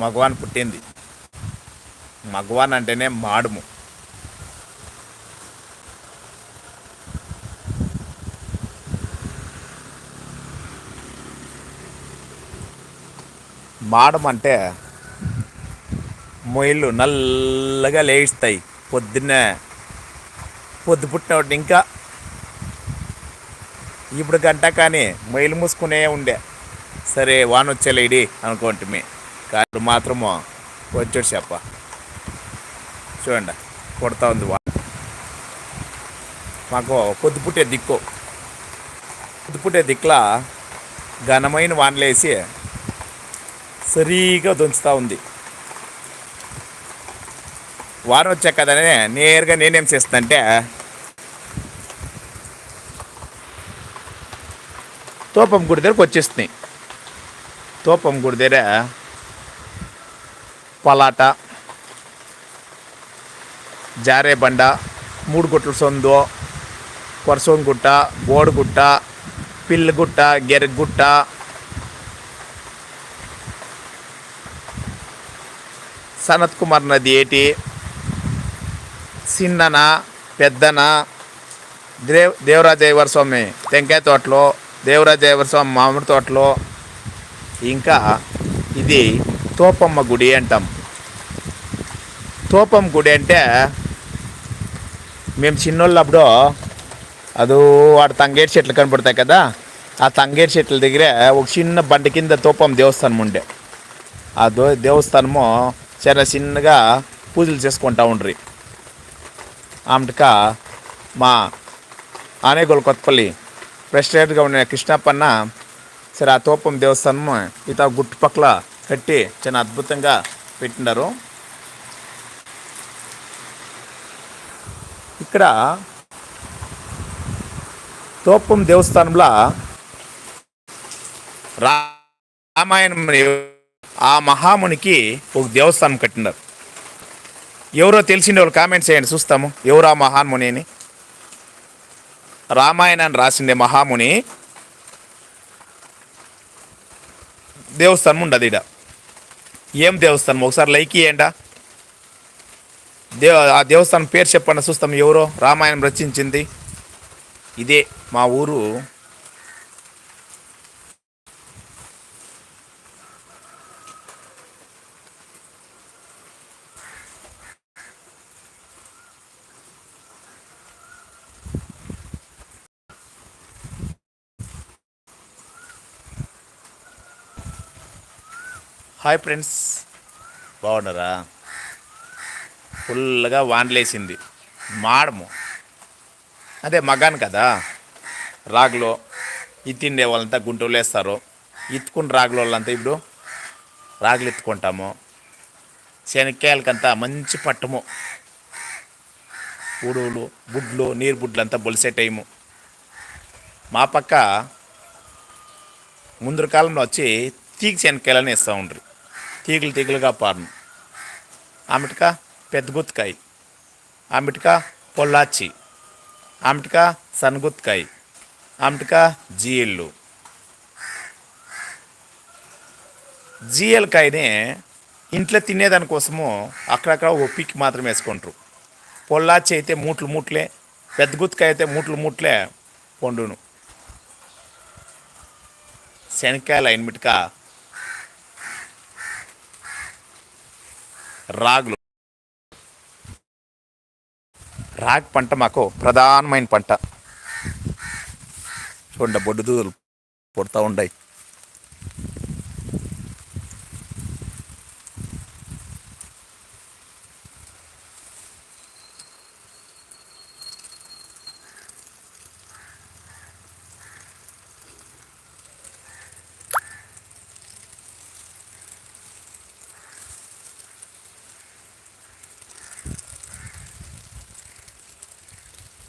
మగవాన్ పుట్టింది. మగవాన్ అంటేనే మాడుము. మాడం అంటే మొయిళ్ళు నల్లగా లేయిస్తాయి పొద్దున్నే. పొద్దు పుట్టినప్పుడు ఇంకా ఇప్పుడు గంట కానీ మొయిలు మూసుకునే ఉండే. సరే వాన వచ్చేలేడి అనుకోండి కాదు మాత్రము వచ్చాడు చెప్ప. చూడండి కొడతా ఉంది వా మాకు కొద్ది పుట్టే దిక్కు. పొద్దు పుట్టే దిక్కులా ఘనమైన వానలేసి సరిగా దంచుతూ ఉంది. వారం వచ్చాక కదనే నేరుగా నేనేం చేస్తానంటే తోపం గుడి దగ్గరకు వచ్చేస్తున్నాయి. తోపం గుడి దగ్గర పలాట జారేబండ మూడు గుట్ల సొందు కొరసోంగుట్ట బోడుగుట్ట పిల్లగుట్ట గెరగుట్ట సనత్ కుమార్ నది ఏటి చిన్నన పెద్దన దేవ్ దేవరాజేవర స్వామి టెంకాయ తోటలో దేవరాజేవర స్వామి మామిడి తోటలో. ఇంకా ఇది తోపమ్మ గుడి అంటాం. తోపమ్మ గుడి అంటే మేము చిన్నోళ్ళప్పుడు అదో వాడు తంగేరు చెట్లు కనపడతాయి కదా ఆ తంగేరు చెట్ల దగ్గర ఒక చిన్న బండ కింద తోపం దేవస్థానం ఉండే. ఆ దో దేవస్థానము చాలా చిన్నగా పూజలు చేసుకుంటా ఉండ్రి. ఆమెక మా ఆనేగోలు కొత్తపల్లి ప్రెసిడెంట్గా ఉన్న కృష్ణప్పన్న సరే ఆ తోపం దేవస్థానము ఇత గుట్టుపక్కల కట్టి చాలా అద్భుతంగా పెట్టినారు ఇక్కడ తోపం దేవస్థానంలో రామాయణం ఆ మహామునికి ఒక దేవస్థానం కట్టినారు ఎవరో తెలిసిన వాళ్ళు కామెంట్స్ చేయండి చూస్తాము. ఎవరు ఆ మహాన్ముని అని? రామాయణాన్ని రాసిండే మహాముని దేవస్థానం ఉండదు ఇడ ఏం దేవస్థానం? ఒకసారి లైక్ ఇయ్యండా. దేవ ఆ దేవస్థానం పేరు చెప్పండి చూస్తాం ఎవరో. రామాయణం రచించింది. ఇదే మా ఊరు. Hi friends. బాగున్నారా? ఫుల్గా వానలేసింది మాడము. అదే మగాను కదా. రాగులో ఇత్తిండే వాళ్ళంతా గుంటూరు వేస్తారు. ఇత్తుకుని రాగుల వాళ్ళంతా ఇప్పుడు రాగులు ఎత్తుకుంటాము. శనక్కాయలకంతా మంచి పట్టము. ఉడువులు బుడ్లు నీరు బుడ్లు అంతా బొలిసే టైము. మా పక్క ముందు కాలంలో వచ్చి తీగ శనక్కాయలని ఇస్తూ ఉండ్రి. తీగలు తీగలుగా పారును. ఆమెటిక పెద్ద గుత్తికాయ ఆమెటిక పొల్లాచి. ఆమెటిక సన్నగుత్తికాయ. ఆమెటిక జీఎల్లు. జీఎల్ కాయనే ఇంట్లో తినేదానికోసము అక్కడక్కడ ఒప్పికి మాత్రం వేసుకుంటారు. పొల్లాచి అయితే మూట్లు మూట్లే పెద్ద గుత్తికాయ అయితే మూట్లు మూట్లే పండును శనక్కాయలు అయినమిటిక రాగులు. రాగి పంట మాకు ప్రధానమైన పంట. చూడండి బొడ్డు దూదులు పుడతా ఉంటాయి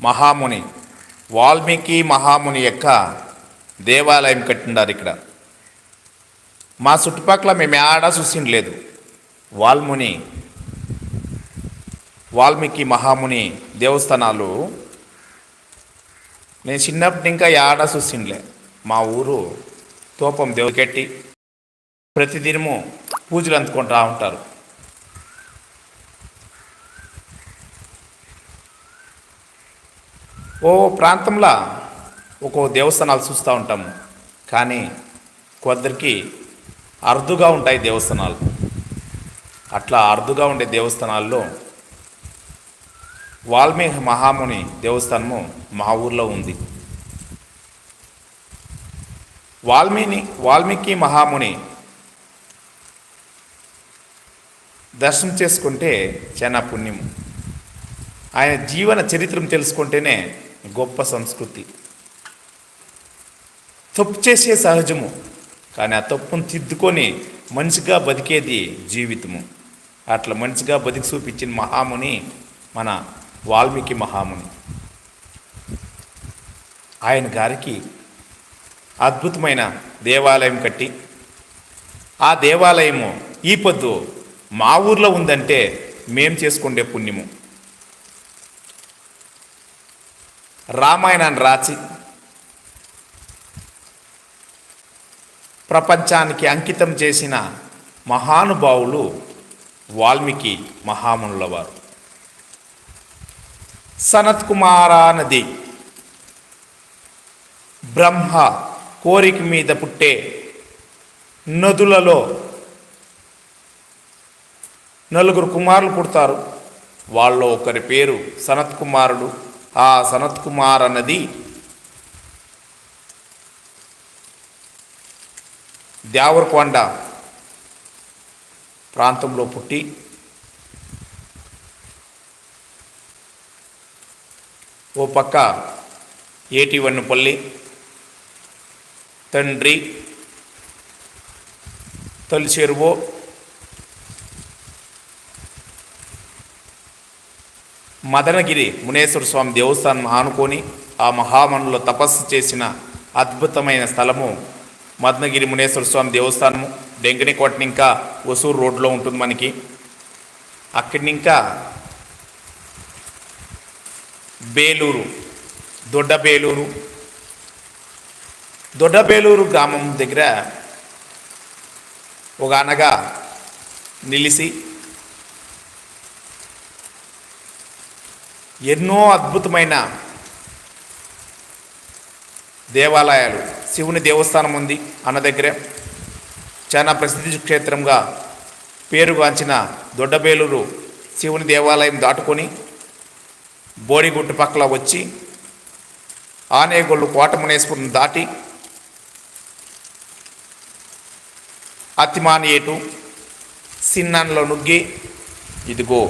మహాముని వాల్మీకి మహాముని యొక్క దేవాలయం కట్టినారు ఇక్కడ. మా చుట్టుపక్కల మేము ఆడా చూసింది లేదు. వాల్ముని వాల్మీకి మహాముని దేవస్థానాలు నేను చిన్నప్పుడు ఇంకా ఆడా చూసిండ్లే. మా ఊరు తోపం దేవుకెట్టి ప్రతిదినము పూజలు అందుకుంటూ ఉంటారు. ఓ ప్రాంతంలో ఒక్కో దేవస్థానాలు చూస్తూ ఉంటాము కానీ కొందరికి అరుదుగా ఉంటాయి దేవస్థానాలు. అట్లా అరుదుగా ఉండే దేవస్థానాల్లో వాల్మీకి మహాముని దేవస్థానము మా ఊర్లో ఉంది. వాల్మీని వాల్మీకి మహాముని దర్శనం చేసుకుంటే చాలా పుణ్యం. ఆయన జీవన చరిత్రను తెలుసుకుంటేనే గొప్ప సంస్కృతి. తప్పు చేసే సహజము కానీ ఆ తప్పును తిద్దుకొని మనిషిగా బతికేది జీవితము. అట్లా మంచిగా బతికి చూపించిన మహాముని మన వాల్మీకి మహాముని. ఆయన గారికి అద్భుతమైన దేవాలయం కట్టి ఆ దేవాలయము ఈ పొద్దు మా ఊర్లో ఉందంటే మేం చేసుకుండే పుణ్యము. రామాయణాన్ని రాసి ప్రపంచానికి అంకితం చేసిన మహానుభావులు వాల్మీకి మహామునుల వారు సనత్ కుమారా నది బ్రహ్మ కోరిక మీద పుట్టే నదులలో నలుగురు కుమారులు పుడతారు. వాళ్ళలో ఒకరి పేరు సనత్ కుమారుడు ఆ సనత్ కుమార్ అన్నది దేవరకొండ ప్రాంతంలో పుట్టి ఓ పక్క ఏటివన్నపల్లి తండ్రి తొలి మదనగిరి మునేశ్వర స్వామి దేవస్థానం ఆనుకొని ఆ మహామనులు తపస్సు చేసిన అద్భుతమైన స్థలము మదనగిరి మునేశ్వర స్వామి దేవస్థానము. డెంకనికోటని ఇంకా ఒసూరు రోడ్లో ఉంటుంది మనకి. అక్కడిని ఇంకా బేలూరు దొడ్డబేలూరు దొడ్డబేలూరు గ్రామం దగ్గర ఒక అనగా నిలిసి ఎన్నో అద్భుతమైన దేవాలయాలు. శివుని దేవస్థానం ఉంది అన్న దగ్గర. చాలా ప్రసిద్ధి క్షేత్రంగా పేరుగాంచిన దొడ్డబేలూరు శివుని దేవాలయం దాటుకొని బోడిగుట్టు పక్కల వచ్చి ఆనేగొల్లు కోటమునేశ్వరుని దాటి అతిమానియేటు సిన్నాన్లో నుగ్గి ఇదిగో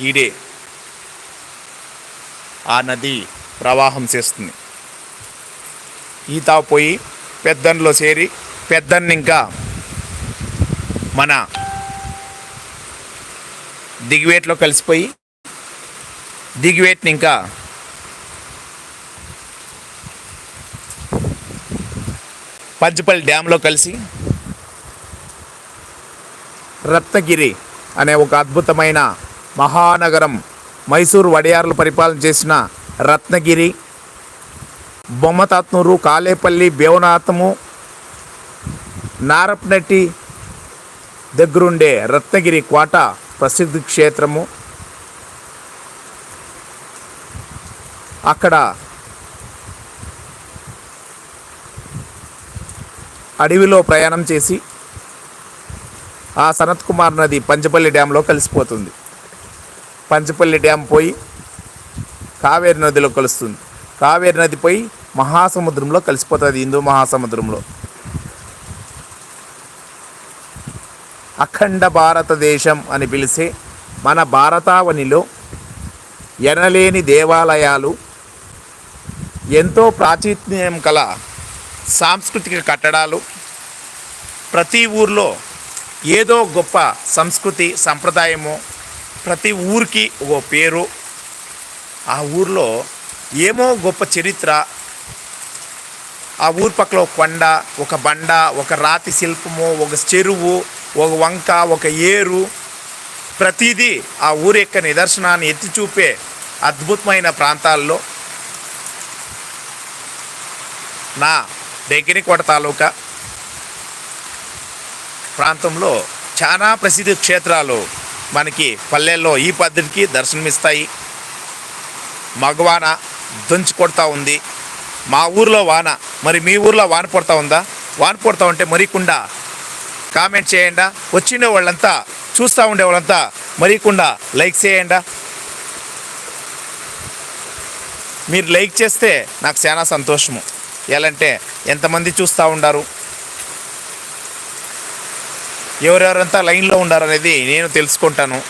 ఈడే ఆ నది ప్రవాహం చేస్తుంది. ఈత పోయి పెద్దన్లో చేరి పెద్దన్ని ఇంకా మన దిగివేట్లో కలిసిపోయి దిగివేట్ని ఇంకా పంచపల్లి డ్యాంలో కలిసి రత్నగిరి అనే ఒక అద్భుతమైన మహానగరం మైసూరు వడియార్లు పరిపాలన చేసిన రత్నగిరి బొమ్మతాత్నూరు కాలేపల్లి బేవనాథము నారప్నట్టి దగ్గరుండే రత్నగిరి కోట ప్రసిద్ధి క్షేత్రము. అక్కడ అడవిలో ప్రయాణం చేసి ఆ సనత్ కుమార్ నది పంచపల్లి డ్యాంలో కలిసిపోతుంది. పంచపల్లి డ్యామ్ పోయి కావేరి నదిలో కలుస్తుంది. కావేరి నది పోయి మహాసముద్రంలో కలిసిపోతుంది హిందూ మహాసముద్రంలో. అఖండ భారతదేశం అని పిలిచే మన భారతావనిలో ఎనలేని దేవాలయాలు ఎంతో ప్రాచీత్యం కల సాంస్కృతిక కట్టడాలు ప్రతి ఊర్లో ఏదో గొప్ప సంస్కృతి సంప్రదాయము ప్రతి ఊరికి ఓ పేరు. ఆ ఊర్లో ఏమో గొప్ప చరిత్ర. ఆ ఊరి పక్కల ఒక కొండ ఒక బండ ఒక రాతి శిల్పము ఒక చెరువు ఒక వంక ఒక ఏరు. ప్రతిదీ ఆ ఊరి యొక్క నిదర్శనాన్ని ఎత్తి చూపే అద్భుతమైన ప్రాంతాల్లో. నా దగ్గరికోట తాలూకా ప్రాంతంలో చాలా ప్రసిద్ధ క్షేత్రాలు మనకి పల్లెల్లో ఈ పద్ధతికి దర్శనమిస్తాయి. మగవాన దంచి కొడతా ఉంది. మా ఊర్లో వాన. మరి మీ ఊర్లో వాన పడతా ఉందా? వాన పడతా ఉంటే మరీకుండా కామెంట్ చేయండి. వచ్చిన వాళ్ళంతా చూస్తూ ఉండే వాళ్ళంతా మరీకుండా లైక్ చేయండి. మీరు లైక్ చేస్తే నాకు చాలా సంతోషము. ఎలాంటే ఎంతమంది చూస్తూ ఉండారు? ఎవరెవరంతా లైన్లో ఉండారు నేను తెలుసుకుంటాను.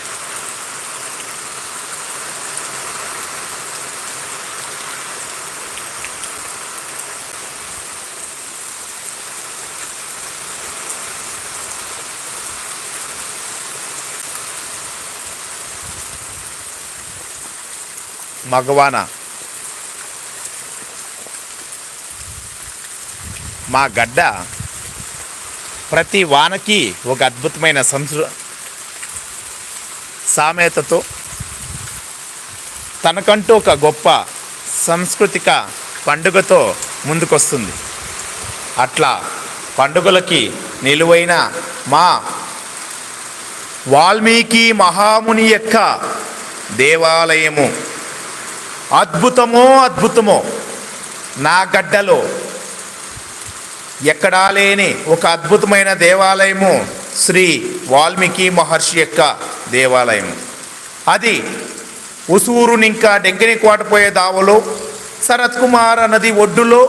మగవాన. మా గడ్డ ప్రతి వానకి ఒక అద్భుతమైన సంస్కృ సామెతతో తనకంటూ ఒక గొప్ప సాంస్కృతిక పండుగతో ముందుకొస్తుంది. అట్లా పండుగలకి నిలువైన మా వాల్మీకి మహాముని యొక్క దేవాలయము అద్భుతమో అద్భుతమో నా గడ్డలో ఎక్కడా లేని ఒక అద్భుతమైన దేవాలయము శ్రీ వాల్మీకి మహర్షి యొక్క దేవాలయం అది ఉసూరునింకా డెంకిని కోటపోయే దావలో శరత్ కుమార్ నది ఒడ్డులో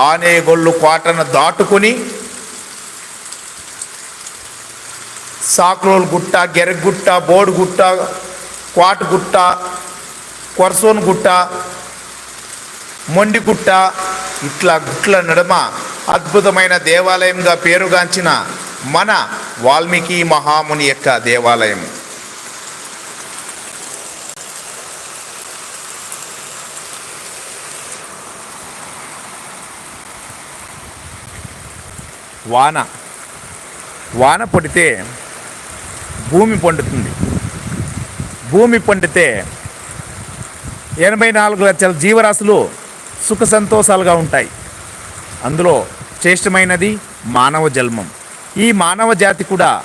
ఆనేగొల్లు కోటను దాటుకుని సాక్రోల్ గుట్ట గెరగుట్ట బోడుగుట్ట కోటగుట్ట కొరసోన్ గుట్ట మొండిగుట్ట ఇట్లా గుట్ల నడుమ అద్భుతమైన దేవాలయంగా పేరుగాంచిన మన వాల్మీకి మహాముని యొక్క దేవాలయం. వాన. వాన పడితే భూమి పండుతుంది. భూమి పండితే ఎనభై నాలుగు లక్షల జీవరాశులు సుఖ సంతోషాలుగా ఉంటాయి. అందులో శ్రేష్టమైనది మానవ జన్మం. ఈ మానవ జాతి కూడా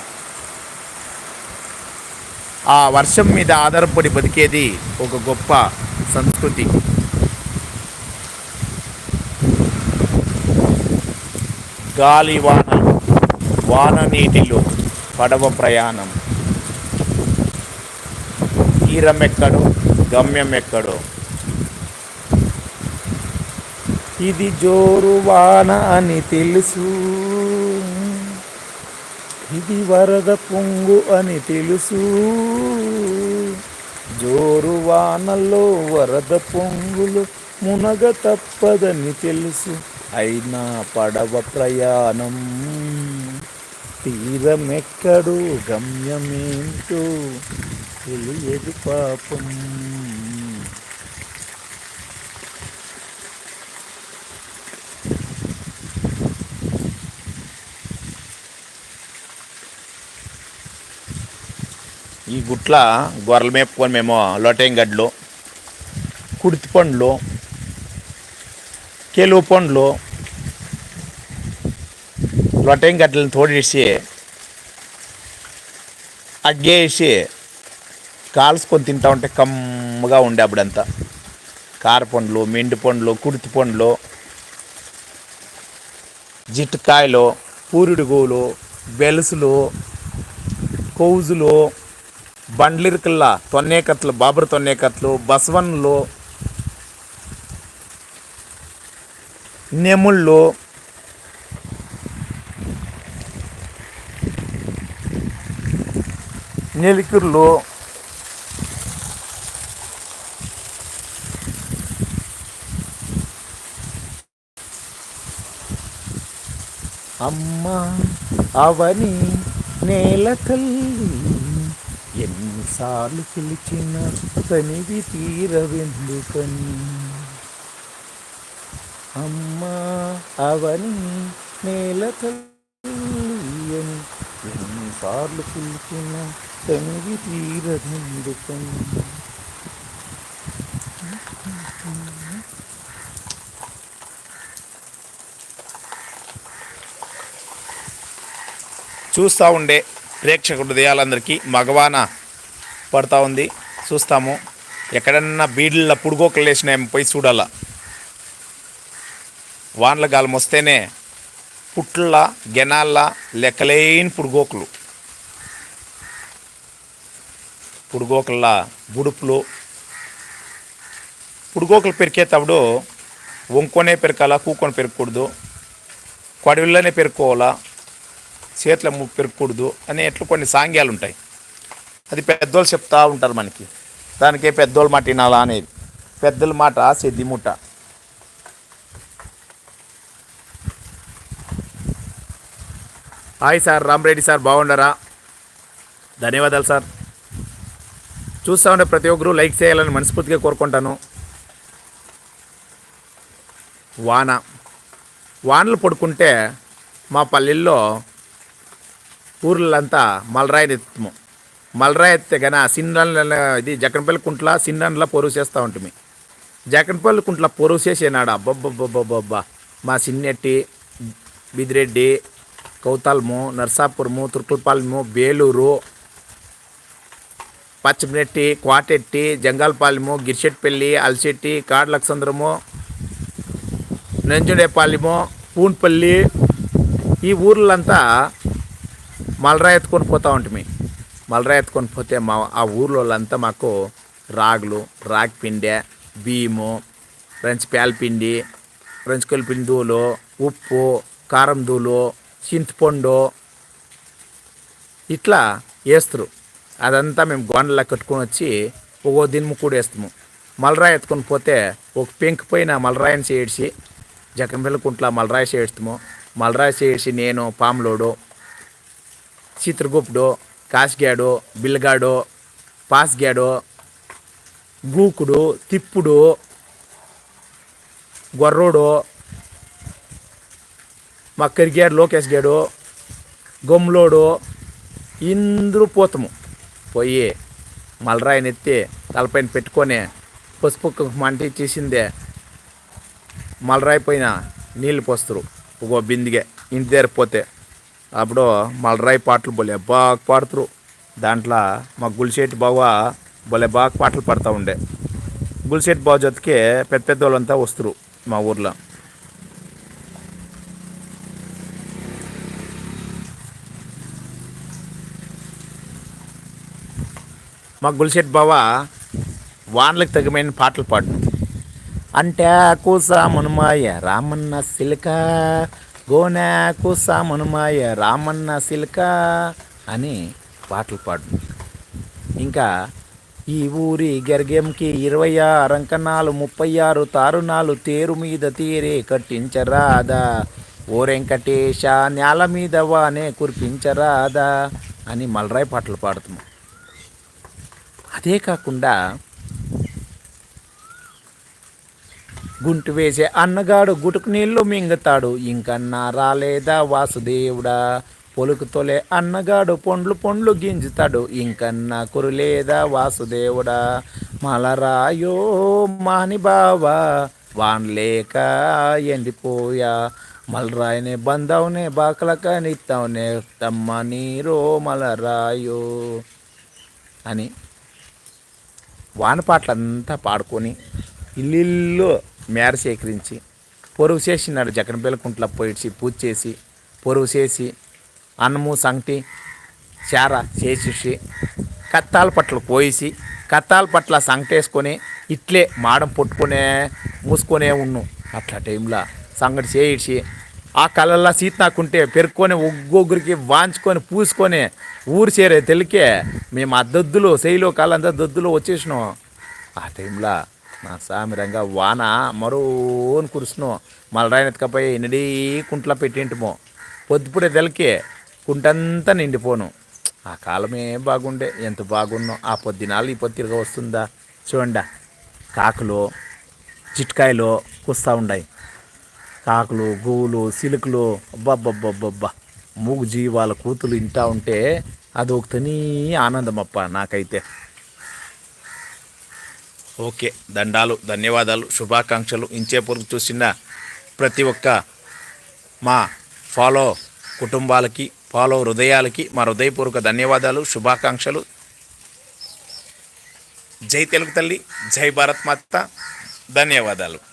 ఆ వర్షం మీద ఆధారపడి బతికేది ఒక గొప్ప సంస్కృతి. గాలి వాన వాన నీటిలో పడవ ప్రయాణం. తీరం ఎక్కడో గమ్యం ఎక్కడో ఇది జోరు వాన అని తెలుసు. ఇది వరద పొంగు అని తెలుసు. జోరు వానలో వరద పొంగులు మునగ తప్పదని తెలుసు. అయినా పడవ ప్రయాణం తీరమెక్కడు గమ్యమేంటో తెలియదు పాపం. ఈ గుట్ల గొర్రెలు మేపుకొని మేము లోటంగడ్లు కుడితి పండ్లు కెలువు పండ్లు లొటంగడ్డలను తోడేసి అగ్గేసి కాల్చుకొని తింటా ఉంటే కమ్మగా ఉండే అప్పుడంతా. కారపండ్లు మెండి పండ్లు కుడితి పండ్లు జిట్టుకాయలు పూరిడుగులు బెలుసులు కౌజులు బండ్లిరికల్లా తొన్నేకట్లు బాబర్ తొన్నేకట్లు బసవన్లు నెముళ్ళు నెలికిర్లు అమ్మ అవని నేల తల్లి ఎన్నిసార్లు పిలిచిన తనివి తీరవెందుకని? అమ్మా అవని నేల తల్లియని ఎన్నిసార్లు పిలిచిన తనివి తీరవెందుకని? చూస్తూ ఉండే ప్రేక్షకుడు హృదయాలందరికీ మగవాన పడతా ఉంది. చూస్తాము. ఎక్కడన్నా బీడ్ల పుడుగోకలు వేసినాయి పోయి చూడాల. వానల గాలం వస్తేనే పుట్ల గెనాల లెక్కలేని పుడుగోకులు. పుడుగోకల గుడుపులు. పుడుగోకలు పెరికేటప్పుడు వంకొనే పెరకాల కూకొని పెరగకూడదు. కొడవిళ్ళనే పెరుక్కోవాలా. చేతుల పెరగకూడదు అని ఎట్లా కొన్ని సాంగ్యాలు ఉంటాయి అది పెద్దోళ్ళు చెప్తా ఉంటారు మనకి. దానికే పెద్దోళ్ళ మాట వినాలా అనేది. పెద్దల మాట సిద్ధిముట్ట హాయ్ సార్ రామరెడ్డి సార్ బాగుండరా ధన్యవాదాలు సార్. చూస్తూ ఉండే ప్రతి ఒక్కరూ లైక్ చేయాలని మనస్ఫూర్తిగా కోరుకుంటాను. వాన. వానలు పడుకుంటే మా పల్లెల్లో ఊర్లంతా మలరాయిని ఎత్తుము మలరా ఎత్తే ఆ సిన్నల ఇది జకన్పల్లి కుంట్ల సిన్నన్ల పొరుగు చేస్తూ ఉంటుంది జకన్పల్లి కుంట్ల పొరుగు చేసేనాడు. అబ్బబ్బబ్బబ్బబ్బా మా సిన్నెట్టి బిదిరెడ్డి కౌతాల్ము నర్సాపురము తుర్కులపాలెము బేలూరు పచ్చమినెట్టి క్వాటెట్టి జంగాలపాలెము గిరిశెట్టిపల్లి అలశెట్టి కాడలక్సంద్రము నెంజుడేపాలెము పూన్పల్లి ఈ ఊర్లంతా మలరా ఎత్తుకొని పోతూ ఉంటుంది మలరా ఎత్తుకొని పోతే మా ఆ ఊర్లో వాళ్ళంతా మాకు రాగులు రాగి పిండి బియ్యము ఫ్రెంచ్ పిండి ఫ్రెంచ్ పిండి దూలు ఉప్పు కారం దూలు చింతపండు ఇట్లా వేస్తారు అదంతా మేము గోండలా కట్టుకొని వచ్చి ఒక్కో దినము కూడా వేస్తాము మలరాయి ఎత్తుకొని పోతే ఒక పెంకు పైన మలరాయిని చేడ్చి జకంబెల్లకుంట్ల మలరాయి చేస్తాము మలరాయి చేసి నేను పాములోడు చిత్రగుప్తుడు కాసిగాడు బిల్లగాడు పాస్గాడు గూకుడు తిప్పుడు గొర్రోడు మా కరిగాడు లోకేష్ గాడు గొమ్లోడు ఇందరూ పోతాము. పోయి మలరాయిని ఎత్తి తలపైన పెట్టుకొని పసుపు కుంకుమ చేసిందే. మలరాయి పైన నీళ్ళు పోస్తారు. ఒక బిందిగే ఇంటి దగ్గర పోతే. అప్పుడు మలరాయి పాటలు బోలే బాగా పాడుతురు దాంట్లో మా గుల్సేటి బావ బోలే బాగా పాటలు పాడుతూ ఉండే. గుల్సేటి బావ జೊತೆಗೆ పెద్ద పెద్ద వాళ్ళంతా వస్తారు మా ఊర్లో. మా గుల్షెట్ బావ వానలకు తగిమైన పాటలు పాడు అంటే కూసా మునుమాయ రామన్న సిలిక గోనాకు సామనుమాయ రామన్న సిల్క అని పాటలు పాడు ఇంకా ఈ ఊరి గర్గంకి ఇరవై ఆరు అంకనాలు ముప్పై ఆరు తారుణాలు తేరు మీద తీరే కట్టించరాదా? ఓ వెంకటేశ నేల మీద వానే కురిపించరాదా? అని మలరాయి పాటలు పాడుతున్నాం. అదే కాకుండా గుంటు వేసే అన్నగాడు గుటుకు నీళ్ళు మింగుతాడు. ఇంకన్నా రాలేదా వాసుదేవుడా? పొలుకు తొలే అన్నగాడు పొండ్లు పొండ్లు గింజుతాడు. ఇంకన్నా కురులేదా వాసుదేవుడా? మలరాయో మాని బావా వాన్లేక ఎండిపోయా మలరాయనే బందవునే బాకలక నిత్తావునే తమ్మ నీరో మలరాయో అని వానపాటలంతా పాడుకొని ఇల్లు మేర సేకరించి పొరుగు చేసినాడు జగన్ బెల్లకుంట్ల పోయిడ్చి పూజ చేసి పొరుగు చేసి అన్నము సంగటి చార చేసి కత్తాల పట్ల పోయేసి కత్తాల పట్ల సంగటేసుకొని ఇట్లే మాడం పొట్టుకొనే మూసుకొనే ఉన్ను. అట్లా టైంలో సంగటి చేయించి ఆ కళ్ళల్లో సీత నాకుంటే పెరుక్కొని ఒగ్గొగ్గురికి వాంచుకొని పూసుకొని ఊరు చేరే తెలికే మేము ఆ దద్దులు శైలో కాలంతా దద్దులు వచ్చేసినాం. ఆ టైంలో నా సామిరంగా వాన మరోని కురుసును. మలరాయన ఎత్తుకపోయి నిండి కుంట్లో పెట్టింటుమో పొద్దుపుడే తెలకి కుంటంతా నిండిపోను. ఆ కాలమే బాగుండే. ఎంత బాగున్నో ఆ పొద్దునాలు ఈ పొద్దు వస్తుందా? చూడండి. కాకులు చిట్కాయలు కుస్తూ ఉన్నాయి కాకులు గోవులు సిలుకులు. అబ్బబ్బబ్బబ్బబ్బా. మూగు జీవాల కూతులు ఇంటా ఉంటే అది ఒక తని అప్ప నాకైతే. ఓకే దండాలు ధన్యవాదాలు శుభాకాంక్షలు. ఇంచేపురకు చూసిన ప్రతి ఒక్క మా ఫాలో కుటుంబాలకి ఫాలో హృదయాలకి మా హృదయపూర్వక ధన్యవాదాలు శుభాకాంక్షలు. జై తెలుగు తల్లి జై భారత్ మాత ధన్యవాదాలు.